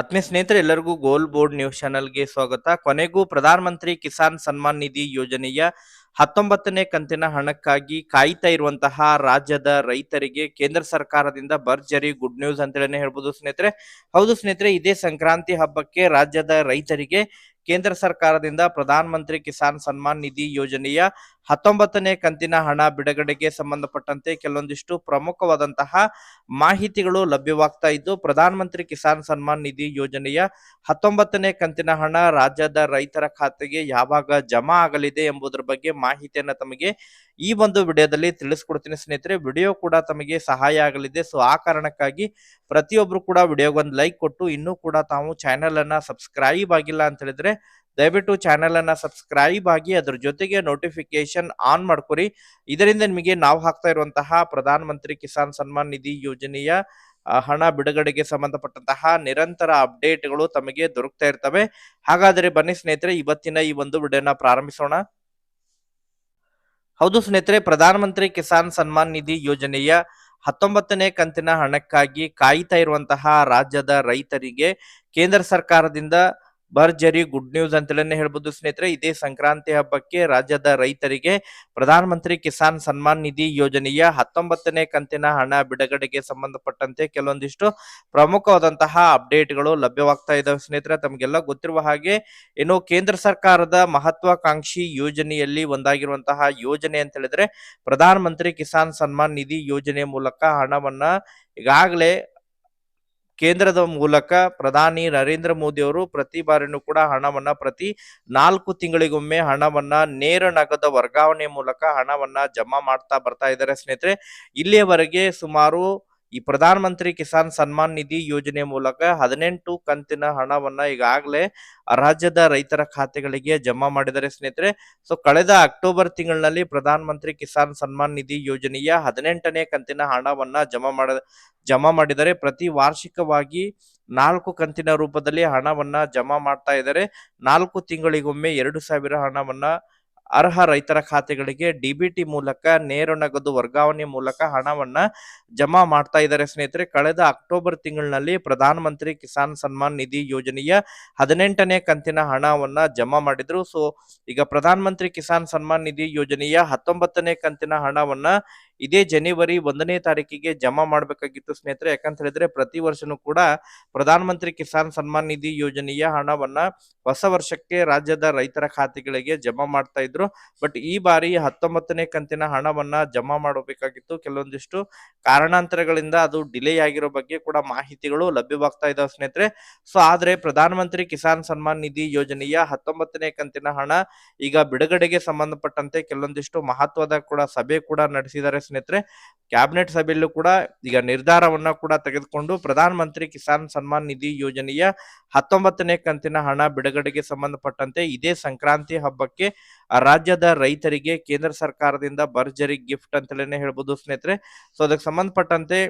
ಆತ್ಮೀಯ ಸ್ನೇಹಿತರೆ, ಎಲ್ಲರಿಗೂ ಗೋಲ್ ಬೋರ್ಡ್ ನ್ಯೂಸ್ ಚಾನೆಲ್ಗೆ ಸ್ವಾಗತ. ಕೊನೆಗೂ ಪ್ರಧಾನಮಂತ್ರಿ ಕಿಸಾನ್ ಸನ್ಮಾನ್ ನಿಧಿ ಯೋಜನೆಯ ಹತ್ತೊಂಬತ್ತನೇ ಕಂತಿನ ಹಣಕ್ಕಾಗಿ ಕಾಯ್ತಾ ಇರುವಂತಹ ರಾಜ್ಯದ ರೈತರಿಗೆ ಕೇಂದ್ರ ಸರ್ಕಾರದಿಂದ ಭರ್ಜರಿ ಗುಡ್ ನ್ಯೂಸ್ ಅಂತೇಳಿ ಹೇಳ್ಬೋದು ಸ್ನೇಹಿತರೆ. ಹೌದು ಸ್ನೇಹಿತರೆ, ಇದೇ ಸಂಕ್ರಾಂತಿ ಹಬ್ಬಕ್ಕೆ ರಾಜ್ಯದ ರೈತರಿಗೆ ಕೇಂದ್ರ ಸರ್ಕಾರದಿಂದ ಪ್ರಧಾನ ಮಂತ್ರಿ ಕಿಸಾನ್ ಸನ್ಮಾನ್ ನಿಧಿ ಯೋಜನೆಯ ಹತ್ತೊಂಬತ್ತನೇ ಕಂತಿನ ಹಣ ಬಿಡುಗಡೆಗೆ ಸಂಬಂಧಪಟ್ಟಂತೆ ಕೆಲವೊಂದಿಷ್ಟು ಪ್ರಮುಖವಾದಂತಹ ಮಾಹಿತಿಗಳು ಲಭ್ಯವಾಗ್ತಾ ಇದ್ದು, ಪ್ರಧಾನಮಂತ್ರಿ ಕಿಸಾನ್ ಸನ್ಮಾನ್ ನಿಧಿ ಯೋಜನೆಯ ಹತ್ತೊಂಬತ್ತನೇ ಕಂತಿನ ಹಣ ರಾಜ್ಯದ ರೈತರ ಖಾತೆಗೆ ಯಾವಾಗ ಜಮಾ ಆಗಲಿದೆ ಎಂಬುದರ ಬಗ್ಗೆ ಮಾಹಿತಿಯನ್ನು ತಮಗೆ ಈ ಒಂದು ವಿಡಿಯೋದಲ್ಲಿ ತಿಳಿಸ್ಕೊಡ್ತೀನಿ ಸ್ನೇಹಿತರೆ. ವಿಡಿಯೋ ಕೂಡ ತಮಗೆ ಸಹಾಯ ಆಗಲಿದೆ. ಸೊ, ಆ ಕಾರಣಕ್ಕಾಗಿ ಪ್ರತಿಯೊಬ್ರು ಕೂಡ ವಿಡಿಯೋಗೊಂದು ಲೈಕ್ ಕೊಟ್ಟು ಇನ್ನೂ ಕೂಡ ತಾವು ಚಾನೆಲ್ ಅನ್ನ ಸಬ್ಸ್ಕ್ರೈಬ್ ಆಗಿಲ್ಲ ಅಂತ ಹೇಳಿದ್ರೆ ದಯವಿಟ್ಟು ಚಾನೆಲ್ ಅನ್ನ ಸಬ್ಸ್ಕ್ರೈಬ್ ಆಗಿ ಅದ್ರ ಜೊತೆಗೆ ನೋಟಿಫಿಕೇಶನ್ ಆನ್ ಮಾಡ್ಕೊರಿ. ಇದರಿಂದ ನಿಮಗೆ ನಾವು ಹಾಕ್ತಾ ಇರುವಂತಹ ಪ್ರಧಾನ ಮಂತ್ರಿ ಕಿಸಾನ್ ಸನ್ಮಾನ್ ನಿಧಿ ಯೋಜನೆಯ ಹಣ ಬಿಡುಗಡೆಗೆ ಸಂಬಂಧಪಟ್ಟಂತಹ ನಿರಂತರ ಅಪ್ಡೇಟ್ಗಳು ತಮಗೆ ದೊರಕ್ತಾ ಇರ್ತವೆ. ಹಾಗಾದರೆ ಬನ್ನಿ ಸ್ನೇಹಿತರೆ, ಇವತ್ತಿನ ಈ ಒಂದು ವಿಡಿಯೋನ ಪ್ರಾರಂಭಿಸೋಣ. ಹೌದು ಸ್ನೇಹಿತರೆ ಪ್ರಧಾನಮಂತ್ರಿ ಕಿಸಾನ್ ಸನ್ಮಾನ್ ನಿಧಿ ಯೋಜನೆಯ ಹತ್ತೊಂಬತ್ತನೇ ಕಂತಿನ ಹಣಕ್ಕಾಗಿ ಕಾಯ್ತಾ ಇರುವಂತಹ ರಾಜ್ಯದ ರೈತರಿಗೆ ಕೇಂದ್ರ ಸರ್ಕಾರದಿಂದ ಭರ್ಜರಿ ಗುಡ್ ನ್ಯೂಸ್ ಅಂತಲೇ ಹೇಳ್ಬೋದು ಸ್ನೇಹಿತರೆ. ಇದೇ ಸಂಕ್ರಾಂತಿ ಹಬ್ಬಕ್ಕೆ ರಾಜ್ಯದ ರೈತರಿಗೆ ಪ್ರಧಾನಮಂತ್ರಿ ಕಿಸಾನ್ ಸನ್ಮಾನ್ ನಿಧಿ ಯೋಜನೆಯ ಹತ್ತೊಂಬತ್ತನೇ ಕಂತಿನ ಹಣ ಬಿಡುಗಡೆಗೆ ಸಂಬಂಧಪಟ್ಟಂತೆ ಕೆಲವೊಂದಿಷ್ಟು ಪ್ರಮುಖವಾದಂತಹ ಅಪ್ಡೇಟ್ಗಳು ಲಭ್ಯವಾಗ್ತಾ ಇದಾವೆ ಸ್ನೇಹಿತರೆ. ತಮಗೆಲ್ಲ ಗೊತ್ತಿರುವ ಹಾಗೆ ಏನು ಕೇಂದ್ರ ಸರ್ಕಾರದ ಮಹತ್ವಾಕಾಂಕ್ಷಿ ಯೋಜನೆಯಲ್ಲಿ ಒಂದಾಗಿರುವಂತಹ ಯೋಜನೆ ಅಂತ ಹೇಳಿದ್ರೆ ಪ್ರಧಾನ ಮಂತ್ರಿ ಕಿಸಾನ್ ಸನ್ಮಾನ್ ನಿಧಿ ಯೋಜನೆ ಮೂಲಕ ಹಣವನ್ನ ಈಗಾಗಲೇ ಕೇಂದ್ರದ ಮೂಲಕ ಪ್ರಧಾನಿ ನರೇಂದ್ರ ಮೋದಿ ಅವರು ಪ್ರತಿ ಬಾರಿನೂ ಕೂಡ ಹಣವನ್ನ ಪ್ರತಿ ನಾಲ್ಕು ತಿಂಗಳಿಗೊಮ್ಮೆ ಹಣವನ್ನ ನೇರ ನಗದ ವರ್ಗಾವಣೆ ಮೂಲಕ ಹಣವನ್ನ ಜಮಾ ಮಾಡ್ತಾ ಬರ್ತಾ ಇದ್ದಾರೆ ಸ್ನೇಹಿತರೆ. ಇಲ್ಲಿಯವರೆಗೆ ಸುಮಾರು ಈ ಪ್ರಧಾನ ಮಂತ್ರಿ ಕಿಸಾನ್ ಸನ್ಮಾನ್ ನಿಧಿ ಯೋಜನೆ ಮೂಲಕ ಹದಿನೆಂಟು ಕಂತಿನ ಹಣವನ್ನ ಈಗಾಗಲೇ ರಾಜ್ಯದ ರೈತರ ಖಾತೆಗಳಿಗೆ ಜಮಾ ಮಾಡಿದರೆ ಸ್ನೇಹಿತರೆ. ಸೊ ಕಳೆದ ಅಕ್ಟೋಬರ್ ತಿಂಗಳಿನಲ್ಲಿ ಪ್ರಧಾನ ಮಂತ್ರಿ ಕಿಸಾನ್ ಸನ್ಮಾನ್ ನಿಧಿ ಯೋಜನೆಯ ಹದಿನೆಂಟನೇ ಕಂತಿನ ಹಣವನ್ನ ಜಮಾ ಮಾಡ, ಜಮಾ ಮಾಡಿದರೆ ಪ್ರತಿ ವಾರ್ಷಿಕವಾಗಿ ನಾಲ್ಕು ಕಂತಿನ ರೂಪದಲ್ಲಿ ಹಣವನ್ನ ಜಮಾ ಮಾಡ್ತಾ ಇದ್ದಾರೆ. ನಾಲ್ಕು ತಿಂಗಳಿಗೊಮ್ಮೆ ಎರಡು ಸಾವಿರ ಹಣವನ್ನ ಅರ್ಹ ರೈತರ ಖಾತೆಗಳಿಗೆ ಡಿಬಿಟಿ ಮೂಲಕ ನೇರ ನಗದು ವರ್ಗಾವಣೆ ಮೂಲಕ ಹಣವನ್ನ ಜಮಾ ಮಾಡ್ತಾ ಇದ್ದಾರೆ ಸ್ನೇಹಿತರೆ. ಕಳೆದ ಅಕ್ಟೋಬರ್ ತಿಂಗಳಿನಲ್ಲಿ ಪ್ರಧಾನ ಮಂತ್ರಿ ಕಿಸಾನ್ ಸನ್ಮಾನ್ ನಿಧಿ ಯೋಜನೆಯ ಹದಿನೆಂಟನೇ ಕಂತಿನ ಹಣವನ್ನ ಜಮಾ ಮಾಡಿದ್ರು. ಸೊ, ಈಗ ಪ್ರಧಾನ ಮಂತ್ರಿ ಕಿಸಾನ್ ಸನ್ಮಾನ್ ನಿಧಿ ಯೋಜನೆಯ ಹತ್ತೊಂಬತ್ತನೇ ಕಂತಿನ ಹಣವನ್ನ ಇದೇ ಜನವರಿ ಒಂದನೇ ತಾರೀಕಿಗೆ ಜಮಾ ಮಾಡಬೇಕಾಗಿತ್ತು ಸ್ನೇಹಿತರೆ. ಯಾಕಂತ ಹೇಳಿದ್ರೆ ಪ್ರತಿ ವರ್ಷನೂ ಕೂಡ ಪ್ರಧಾನ ಮಂತ್ರಿ ಕಿಸಾನ್ ಸನ್ಮಾನ್ ನಿಧಿ ಯೋಜನೆಯ ಹಣವನ್ನ ಹೊಸ ವರ್ಷಕ್ಕೆ ರಾಜ್ಯದ ರೈತರ ಖಾತೆಗಳಿಗೆ ಜಮಾ ಮಾಡ್ತಾ ಇದ್ರು. ಬಟ್ ಈ ಬಾರಿ ಹತ್ತೊಂಬತ್ತನೇ ಕಂತಿನ ಹಣವನ್ನ ಜಮಾ ಮಾಡಬೇಕಾಗಿತ್ತು. ಕೆಲವೊಂದಿಷ್ಟು ಕಾರಣಾಂತರಗಳಿಂದ ಅದು ಡಿಲೇ ಆಗಿರೋ ಬಗ್ಗೆ ಕೂಡ ಮಾಹಿತಿಗಳು ಲಭ್ಯವಾಗ್ತಾ ಇದಾವೆ ಸ್ನೇಹಿತರೆ. ಸೊ, ಆದ್ರೆ ಪ್ರಧಾನ ಮಂತ್ರಿ ಕಿಸಾನ್ ಸನ್ಮಾನ್ ನಿಧಿ ಯೋಜನೆಯ ಹತ್ತೊಂಬತ್ತನೇ ಕಂತಿನ ಹಣ ಈಗ ಬಿಡುಗಡೆಗೆ ಸಂಬಂಧಪಟ್ಟಂತೆ ಕೆಲವೊಂದಿಷ್ಟು ಮಹತ್ವದ ಕೂಡ ಸಭೆ ಕೂಡ ನಡೆಸಿದ್ದಾರೆ ಸ್ನೇಹಿತರೆ, ಕ್ಯಾಬಿನೆಟ್ ಸಭೆಯಲ್ಲೂ ಕೂಡ ಈಗ ನಿರ್ಧಾರವನ್ನ ಕೂಡ ತೆಗೆದುಕೊಂಡು ಪ್ರಧಾನ ಮಂತ್ರಿ ಕಿಸಾನ್ ಸನ್ಮಾನ್ ನಿಧಿ ಯೋಜನೆಯ ಹತ್ತೊಂಬತ್ತನೇ ಕಂತಿನ ಹಣ ಬಿಡುಗಡೆಗೆ ಸಂಬಂಧಪಟ್ಟಂತೆ ಇದೇ ಸಂಕ್ರಾಂತಿ ಹಬ್ಬಕ್ಕೆ ರಾಜ್ಯದ ರೈತರಿಗೆ ಕೇಂದ್ರ ಸರ್ಕಾರದಿಂದ ಭರ್ಜರಿ ಗಿಫ್ಟ್ ಅಂತಲೇ ಹೇಳ್ಬೋದು ಸ್ನೇಹಿತರೆ. ಸೊ ಅದಕ್ಕೆ ಸಂಬಂಧಪಟ್ಟಂತೆ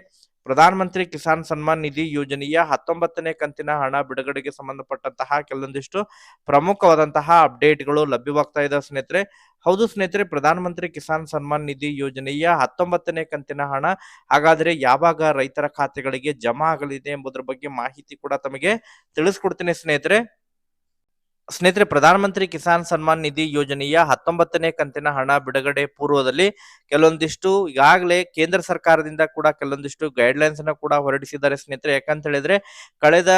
ಪ್ರಧಾನ ಮಂತ್ರಿ ಕಿಸಾನ್ ಸನ್ಮಾನ್ ನಿಧಿ ಯೋಜನೆಯ ಹತ್ತೊಂಬತ್ತನೇ ಕಂತಿನ ಹಣ ಬಿಡುಗಡೆಗೆ ಸಂಬಂಧಪಟ್ಟಂತಹ ಕೆಲವೊಂದಿಷ್ಟು ಪ್ರಮುಖವಾದಂತಹ ಅಪ್ಡೇಟ್ಗಳು ಲಭ್ಯವಾಗ್ತಾ ಇದೆ ಸ್ನೇಹಿತರೆ. ಹೌದು ಸ್ನೇಹಿತರೆ ಪ್ರಧಾನ ಮಂತ್ರಿ ಕಿಸಾನ್ ಸನ್ಮಾನ್ ನಿಧಿ ಯೋಜನೆಯ ಹತ್ತೊಂಬತ್ತನೇ ಕಂತಿನ ಹಣ ಹಾಗಾದ್ರೆ ಯಾವಾಗ ರೈತರ ಖಾತೆಗಳಿಗೆ ಜಮಾ ಆಗಲಿದೆ ಎಂಬುದರ ಬಗ್ಗೆ ಮಾಹಿತಿ ಕೂಡ ತಮಗೆ ತಿಳಿಸ್ಕೊಡ್ತೀನಿ ಸ್ನೇಹಿತರೆ. ಸ್ನೇಹಿತರೆ, ಪ್ರಧಾನಮಂತ್ರಿ ಕಿಸಾನ್ ಸನ್ಮಾನ್ ನಿಧಿ ಯೋಜನೆಯ ಹತ್ತೊಂಬತ್ತನೇ ಕಂತಿನ ಹಣ ಬಿಡುಗಡೆ ಪೂರ್ವದಲ್ಲಿ ಕೆಲವೊಂದಿಷ್ಟು ಈಗಾಗಲೇ ಕೇಂದ್ರ ಸರ್ಕಾರದಿಂದ ಕೂಡ ಕೆಲವೊಂದಿಷ್ಟು ಗೈಡ್ಲೈನ್ಸ್ ಅನ್ನ ಕೂಡ ಹೊರಡಿಸಿದ್ದಾರೆ ಸ್ನೇಹಿತರೆ. ಯಾಕಂತ ಹೇಳಿದ್ರೆ, ಕಳೆದ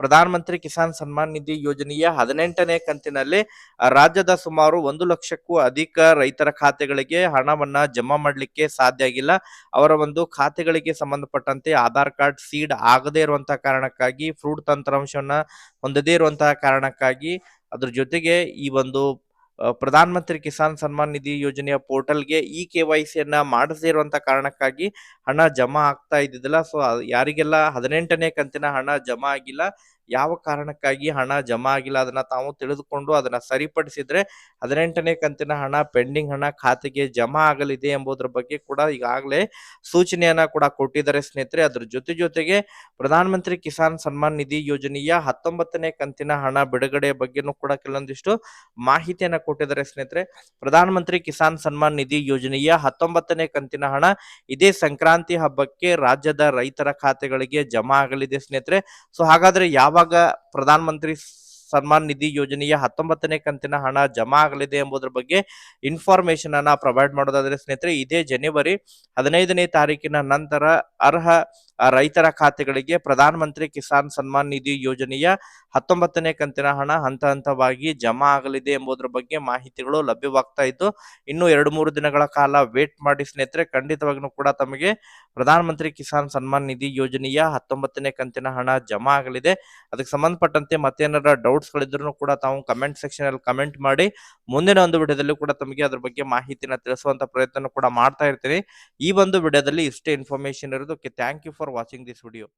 ಪ್ರಧಾನ ಮಂತ್ರಿ ಕಿಸಾನ್ ಸನ್ಮಾನ್ ನಿಧಿ ಯೋಜನೆಯ ಹದಿನೆಂಟನೇ ಕಂತಿನಲ್ಲಿ ರಾಜ್ಯದ ಸುಮಾರು ಒಂದು ಲಕ್ಷಕ್ಕೂ ಅಧಿಕ ರೈತರ ಖಾತೆಗಳಿಗೆ ಹಣವನ್ನ ಜಮಾ ಮಾಡಲಿಕ್ಕೆ ಸಾಧ್ಯ ಆಗಿಲ್ಲ. ಅವರ ಒಂದು ಖಾತೆಗಳಿಗೆ ಸಂಬಂಧಪಟ್ಟಂತೆ ಆಧಾರ್ ಕಾರ್ಡ್ ಸೀಡ್ ಆಗದೇ ಇರುವಂತಹ ಕಾರಣಕ್ಕಾಗಿ, ಫ್ರೂಟ್ ತಂತ್ರಾಂಶವನ್ನ ಹೊಂದದೇ ಇರುವಂತಹ ಕಾರಣಕ್ಕಾಗಿ, ಅದ್ರ ಜೊತೆಗೆ ಈ ಒಂದು ಅ, ಪ್ರಧಾನ ಮಂತ್ರಿ ಕಿಸಾನ್ ಸನ್ಮಾನ್ ನಿಧಿ ಯೋಜನೆಯ ಪೋರ್ಟಲ್ಗೆ ಇ ಕೆ ವೈ ಸಿಯನ್ನ ಮಾಡಿಸದೇ ಇರುವಂತ ಕಾರಣಕ್ಕಾಗಿ ಹಣ ಜಮಾ ಆಗ್ತಾ ಇದ್ದಿದ್ದಿಲ್ಲ. ಸೊ ಯಾರಿಗೆಲ್ಲ ಹದಿನೆಂಟನೇ ಕಂತಿನ ಹಣ ಜಮಾ ಆಗಿಲ್ಲ ಯಾವ ಕಾರಣಕ್ಕಾಗಿ ಹಣ ಜಮಾ ಆಗಿಲ್ಲ ಅದನ್ನ ತಾವು ತಿಳಿದುಕೊಂಡು ಅದನ್ನ ಸರಿಪಡಿಸಿದ್ರೆ ಹದಿನೆಂಟನೇ ಕಂತಿನ ಹಣ, ಪೆಂಡಿಂಗ್ ಹಣ ಖಾತೆಗೆ ಜಮಾ ಆಗಲಿದೆ ಎಂಬುದರ ಬಗ್ಗೆ ಕೂಡ ಈಗಾಗಲೇ ಸೂಚನೆಯನ್ನ ಕೂಡ ಕೊಟ್ಟಿದ್ದಾರೆ ಸ್ನೇಹಿತರೆ. ಅದ್ರ ಜೊತೆ ಜೊತೆಗೆ ಪ್ರಧಾನಮಂತ್ರಿ ಕಿಸಾನ್ ಸನ್ಮಾನ್ ನಿಧಿ ಯೋಜನೆಯ ಹತ್ತೊಂಬತ್ತನೇ ಕಂತಿನ ಹಣ ಬಿಡುಗಡೆ ಬಗ್ಗೆನೂ ಕೂಡ ಕೆಲವೊಂದಿಷ್ಟು ಮಾಹಿತಿಯನ್ನ ಕೊಟ್ಟಿದ್ದಾರೆ ಸ್ನೇಹಿತರೆ. ಪ್ರಧಾನಮಂತ್ರಿ ಕಿಸಾನ್ ಸನ್ಮಾನ್ ನಿಧಿ ಯೋಜನೆಯ ಹತ್ತೊಂಬತ್ತನೇ ಕಂತಿನ ಹಣ ಇದೇ ಸಂಕ್ರಾಂತಿ ಹಬ್ಬಕ್ಕೆ ರಾಜ್ಯದ ರೈತರ ಖಾತೆಗಳಿಗೆ ಜಮಾ ಆಗಲಿದೆ ಸ್ನೇಹಿತರೆ. ಸೊ ಹಾಗಾದ್ರೆ ಯಾವಾಗ ಯಾವಾಗ ಪ್ರಧಾನ ಮಂತ್ರಿ ಸನ್ಮಾನ್ ನಿಧಿ ಯೋಜನೆಯ ಹತ್ತೊಂಬತ್ತನೇ ಕಂತಿನ ಹಣ ಜಮಾ ಆಗಲಿದೆ ಎಂಬುದರ ಬಗ್ಗೆ ಇನ್ಫಾರ್ಮೇಶನ್ ಅನ್ನ ಪ್ರೊವೈಡ್ ಮಾಡೋದಾದ್ರೆ ಸ್ನೇಹಿತರೆ, ಇದೇ ಜನವರಿ ಹದಿನೈದನೇ ತಾರೀಕಿನ ನಂತರ ಅರ್ಹ ರೈತರ ಖಾತೆಗಳಿಗೆ ಪ್ರಧಾನ ಮಂತ್ರಿ ಕಿಸಾನ್ ಸನ್ಮಾನ್ ನಿಧಿ ಯೋಜನೆಯ ಹತ್ತೊಂಬತ್ತನೇ ಕಂತಿನ ಹಣ ಹಂತ ಹಂತವಾಗಿ ಜಮಾ ಆಗಲಿದೆ ಎಂಬುದರ ಬಗ್ಗೆ ಮಾಹಿತಿಗಳು ಲಭ್ಯವಾಗ್ತಾ ಇದ್ದು, ಇನ್ನು ಎರಡು ಮೂರು ದಿನಗಳ ಕಾಲ ವೇಟ್ ಮಾಡಿ ಸ್ನೇಹಿತರೆ ಖಂಡಿತವಾಗಿಯೂ ಕೂಡ ತಮಗೆ ಪ್ರಧಾನ ಮಂತ್ರಿ ಕಿಸಾನ್ ಸನ್ಮಾನ್ ನಿಧಿ ಯೋಜನೆಯ ಹತ್ತೊಂಬತ್ತನೇ ಕಂತಿನ ಹಣ ಜಮಾ ಆಗಲಿದೆ. ಅದಕ್ಕೆ ಸಂಬಂಧಪಟ್ಟಂತೆ ಮತ್ತೇನಾರ ಡೌಟ್ಸ್ ಗಳಿದ್ರು ಕೂಡ ತಾವು ಕಮೆಂಟ್ ಸೆಕ್ಷನ್ ಅಲ್ಲಿ ಕಮೆಂಟ್ ಮಾಡಿ, ಮುಂದಿನ ಒಂದು ವಿಡಿಯೋದಲ್ಲಿ ಕೂಡ ತಮಗೆ ಅದ್ರ ಬಗ್ಗೆ ಮಾಹಿತಿನ ತಿಳಿಸುವಂತ ಪ್ರಯತ್ನ ಕೂಡ ಮಾಡ್ತಾ ಇರ್ತೀನಿ ಈ ಒಂದು ವಿಡಿಯೋದಲ್ಲಿ ಇಷ್ಟೇ ಇನ್ಫಾರ್ಮೇಶನ್ ಇರೋದಕ್ಕೆ thank you for watching this video